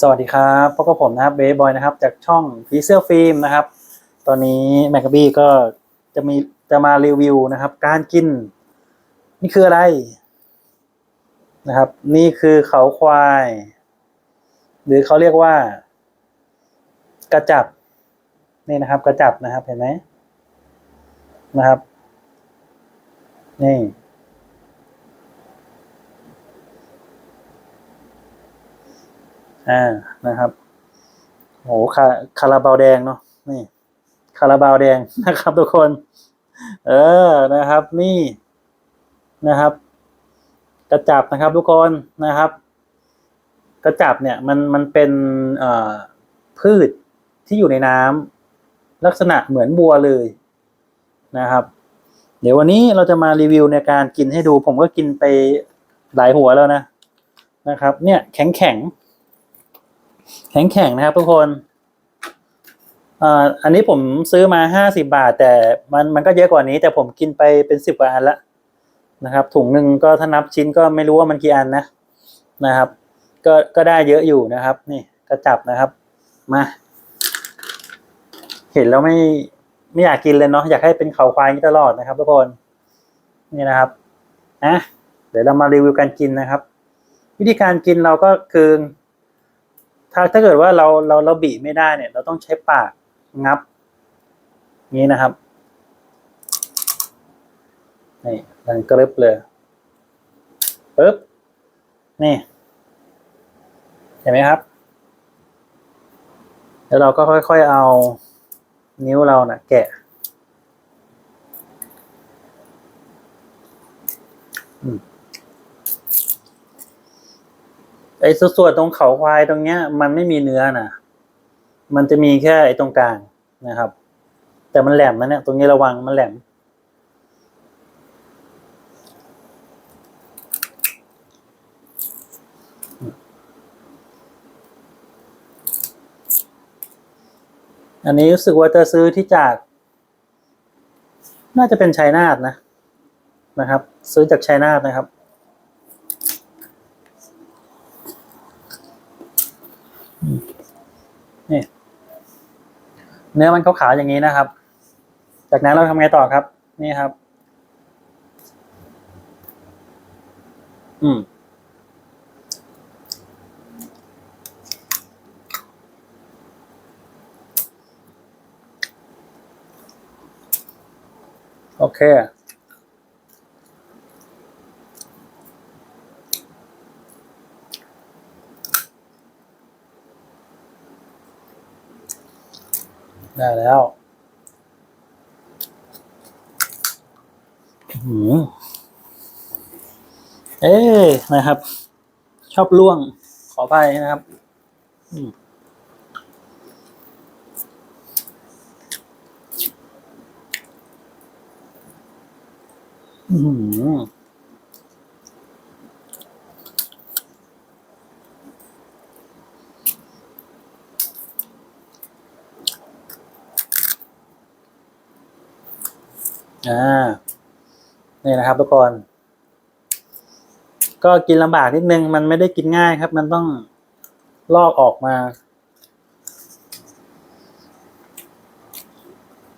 สวัสดีครับพบกับผมนะครับเบย์บอยนะครับ จากช่องพีเซอร์ฟิล์มนะครับ ตอนนี้แมกกาบี้ก็จะมีจะมารีวิวนะครับ การกิน นี่คืออะไรนะครับ นี่คือเขาควาย หรือเขาเรียกว่า กระจับ นี่นะครับ กระจับนะครับเห็นไหมนะครับ นี่ อ่านะครับโหคาคาราบาวแดงเนาะนี่ คาราบาวแดงนะครับ ทุกคน เออนะครับ นี่นะครับ กระจับนะครับ ทุกคนนะครับ กระจับเนี่ยมันมันเป็นเอ่อพืชที่อยู่ในน้ำลักษณะเหมือนบัวเลยนะครับ เดี๋ยววันนี้เราจะมารีวิวในการกินให้ดู ผมก็กินไปหลายหัวแล้วนะนะครับ เนี่ยแข็งแข็ง แข็งแข็งนะครับทุกคนอ่าอันนี้ผมซื้อมาห้าสิบาท แต่มันมันก็เยอะกว่านี้ แต่ผมกินไปเป็นสิบกว่าอันละนะครับ ถุงหนึ่งก็ถ้านับชิ้นก็ไม่รู้ว่ามันกี่อันนะนะครับ ก็ก็ได้เยอะอยู่นะครับ นี่กระจับนะครับ มา เห็นแล้วไม่ไม่อยากกินเลยเนาะอยากให้เป็นเขาควายนี้ตลอดนะครับทุกคนนี่นะครับนะเดี๋ยวเรามารีวิวการกินนะครับ วิธีการกินเราก็คือ ถ้าถ้าเกิดว่าเราเราเราบีไม่ได้เนี่ย เราต้องใช้ปากงับนี้นะครับนี่มันกรึบเลยปึ๊บนี่ เห็นไหมครับ แล้วเราก็ค่อยๆเอานิ้วเรานะ่ะ แกะ ไอ้ส่วนตรงเขาควายตรงเนี้ย มันไม่มีเนื้อนะมันจะมีแค่ไอ้ตรงกลางนะครับ แต่มันแหลมนะเนี่ย ตรงนี้ระวังมันแหลม อันนี้รู้สึกว่าจะซื้อที่จาก น่าจะเป็นชัยนาทนะนะครับ ซื้อจากชัยนาทนะครับ นี่ เนื้อมันขาวๆอย่างนี้นะครับ จากนั้นเราทำไงต่อครับ นี่ครับ อืมโอเค ได้แล้วหืมเอ๊นะครับ ชอบล่วง ขอไปนะครับอืม อ่านี่นะครับทุกคนก็กินลำบากนิดนึง มันไม่ได้กินง่ายครับ มันต้องลอกออกมา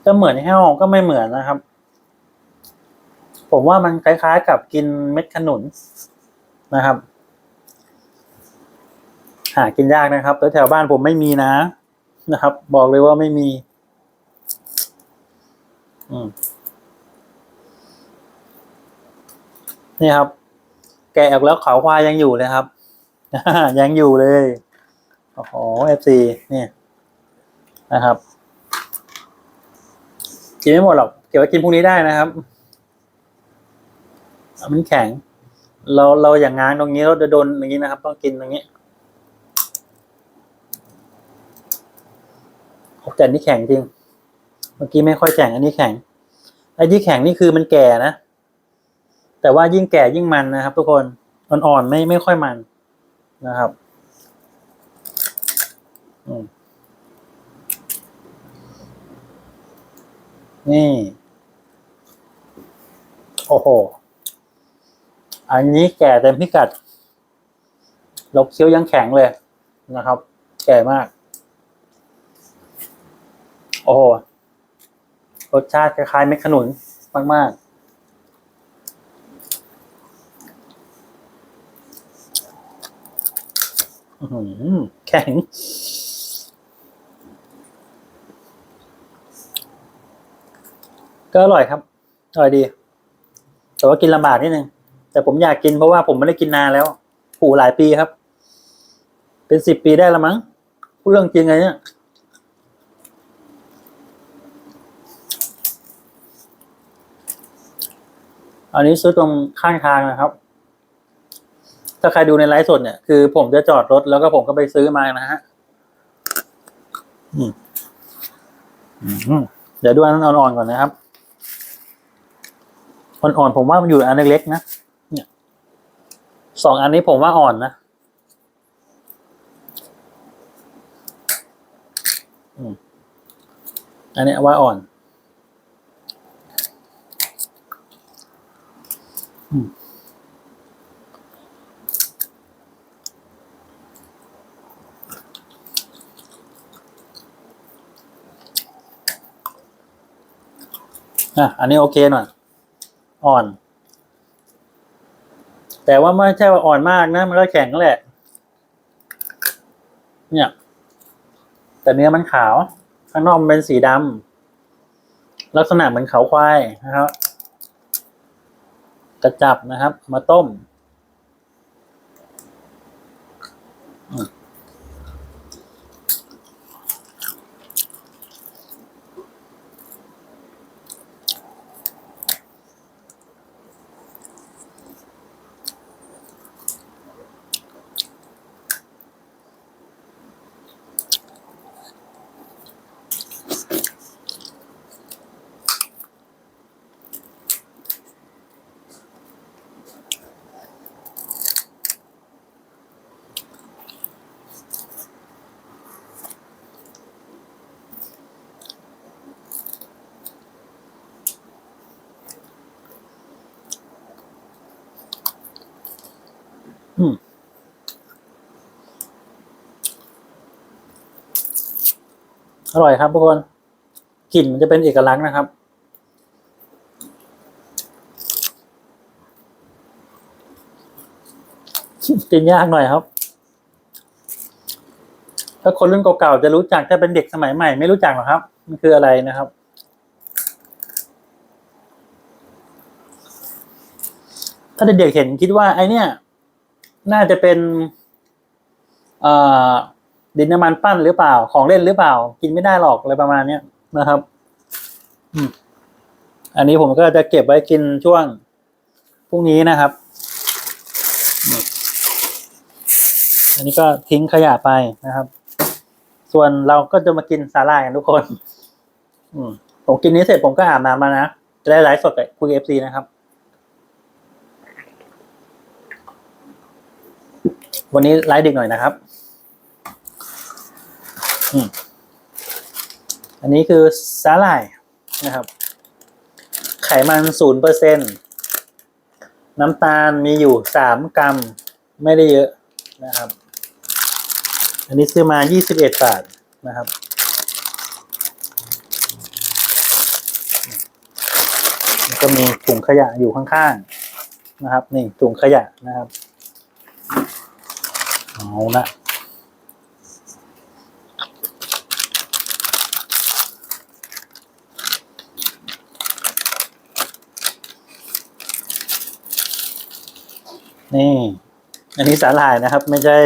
จะเหมือนแห้วก็ไม่เหมือนนะครับ ผมว่ามันคล้ายๆกับกินเม็ดขนุนนะครับ หากินยากนะครับแล้วแถวบ้านผมไม่มีนะนะครับ บอกเลยว่าไม่มี อืม นี่ครับ แกะออกแล้วเขาควายยังอยู่เลยครับ ยังอยู่เลย โอ้โหเอฟซีนี่นะครับ กินไม่หมดหรอก เก็บไว้กินพรุ่งนี้ได้นะครับ มันแข็ง เราเราอย่างง้างตรงนี้เราจะโดนอย่างนี้นะครับ ต้องกินตรงนี้แต่นี่แข็งจริง เมื่อกี้ไม่ค่อยแข็งอันนี้แข็ง ไอ้ที่แข็งนี่คือมันแก่นะ แต่ว่ายิ่งแก่ยิ่งมันนะครับ ทุกคนอ่อนๆไม่ไม่ค่อยมันนะครับนี่ โอ้โห อันนี้แก่เต็มพิกัด เราเคี้ยวยังแข็งเลยนะครับ แก่มาก โอ้โห รสชาติคล้ายๆเม็ดขนุนมากๆอื้อหือ แข็ง ก็อร่อยครับ อร่อยดี แต่ว่ากินลำบากนิดนึง แต่ผมอยากกินเพราะว่าผมไม่ได้กินนานแล้วผูหลายปีครับ เป็นสิบปีได้ละมั้งพูดเรื่องจริงไงเนี่ยอันนี้ซื้อตรงข้างทางนะครับ ถ้าใครดูในไลฟ์สดเนี่ยคือผมจะจอดรถแล้วก็ผมก็ไปซื้อมานะฮะเดี๋ยวดูอันอ่อนๆก่อนนะครับ อ่อนๆผมว่ามันอยู่อันเล็กๆนะเนี่ยสองอันนี้ผมว่าอ่อนนะอันนี้ว่าอ่อน อืม อะอันนี้โอเคหน่อย อ่อน แต่ว่าไม่ใช่ว่าอ่อนมากนะ มันก็แข็งแหละ เนี่ย แต่เนื้อมันขาว ข้างนอกมันเป็นสีดำลักษณะเหมือนเขาควายนะครับกระจับนะครับ มาต้ม อร่อยครับทุกคนกลิ่นมันจะเป็นเอกลักษณ์นะครับ กินยากหน่อยครับ ถ้าคนรุ่นเก่าๆจะรู้จักถ้าเป็นเด็กสมัยใหม่ไม่รู้จักหรอกครับ มันคืออะไรนะครับถ้าเด็กๆเห็นคิดว่าไอเนี่ย น่าจะเป็น เอ่อ ดินน้ำมันปั้นหรือเปล่า ของเล่นหรือเปล่า กินไม่ได้หรอกอะไรประมาณเนี้ยนะครับอันนี้ผมก็จะเก็บไว้กินช่วงพรุ่งนี้นะครับ อันนี้ก็ทิ้งขยะไปนะครับ ส่วนเราก็จะมากินสาหร่ายกันทุกคน อืมผมกินนี้เสร็จผมก็อาบน้ำมานะจะได้ไลฟ์สดกับคุยเอฟซีนะครับ วันนี้ไลฟ์ดึกหน่อยนะครับ อันนี้คือสาหร่ายนะครับ ไขมันศูนย์เปอร์เซ็นน้ำตาลมีอยู่สามกรัมไม่ได้เยอะนะครับ อันนี้ซื้อมายี่สิบเอ็ดบาทนะครับ ก็มีถุงขยะอยู่ข้างๆนะครับ นี่ถุงขยะนะครับ เอาละ นี่ อันนี้สาหร่ายนะครับ ไม่ใช่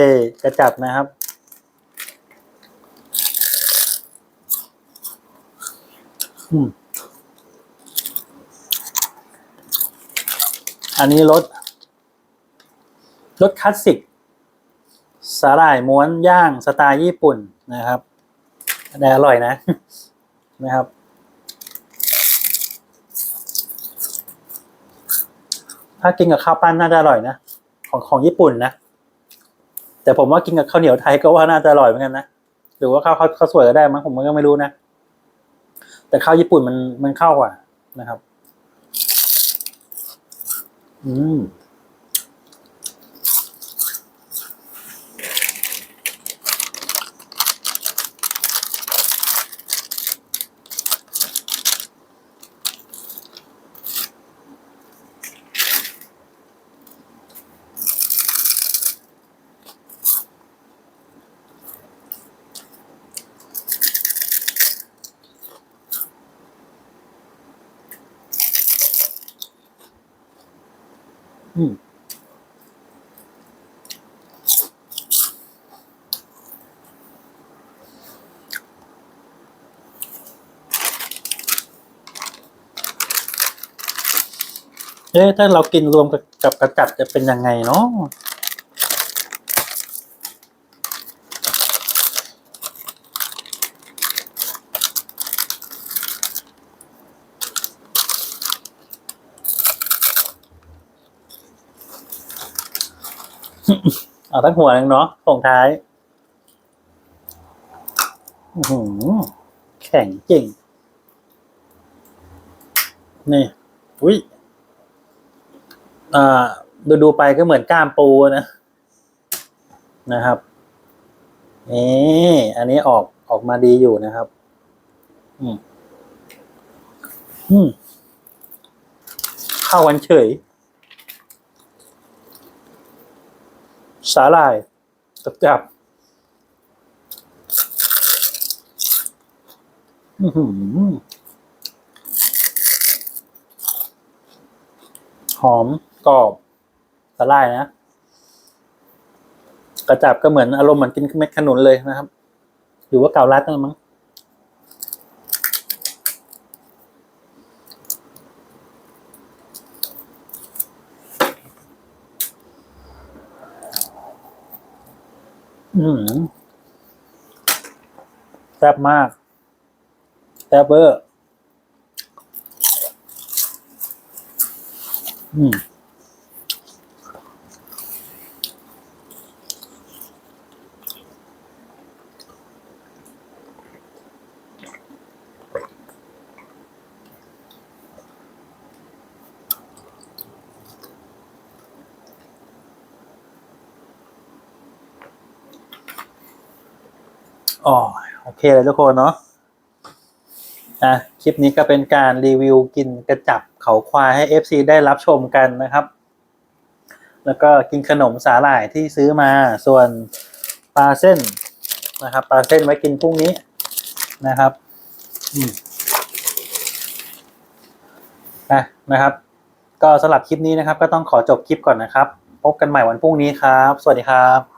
กระจับนะครับ อืมอันนี้รสรสคลาสสิก สาหร่ายม้วนย่างสไตล์ญี่ปุ่นนะครับแต่อร่อยนะ นะครับ ถ้ากินกับข้าวปั้นน่าจะอร่อยนะ ของของญี่ปุ่นนะ แต่ผมว่ากินกับข้าวเหนียวไทยก็ว่าน่าจะอร่อยเหมือนกันนะหรือว่าข้าวข้าวข้าสวยก็ได้มั้งผมก็ไม่รู้นะ แต่ข้าวญี่ปุ่นมันมันเข้ากว่านะครับ อืม เอ๊ะถ้าเรากินรวมกับกับกระจับจะเป็นยังไงเนาะเอาทั้งหัวนึงเนาะส่งท้ายหืแข็งจริง นี่ อุ้ย อ่าดูดูไปก็เหมือนก้ามปูนะนะครับนี่อันนี้ออกออกมาดีอยู่นะครับ อืมอืมข้ากันเฉย สาหร่ายจับจับอื้อหือหอม กรอบสาหร่ายนะ กระจับก็เหมือนอารมณ์เหมือนกินเม็ดขนุนเลยนะครับ หรือว่าเกาลัดนั่นมั้งอืมแซ่บมากแซ่บเวอร์ อืม อ๋อโอเคเลยทุกคนเนาะอะคลิปนี้ก็เป็นการรีวิวกินกระจับเขาควายให้ FC ได้รับชมกันนะครับ แล้วก็กินขนมสาหร่ายที่ซื้อมาส่วนปลาเส้นนะครับปลาเส้นไว้กินพรุ่งนี้นะครับอืมอะนะครับ ก็สำหรับคลิปนี้นะครับ ก็ต้องขอจบคลิปก่อนนะครับ พบกันใหม่วันพรุ่งนี้ครับ สวัสดีครับ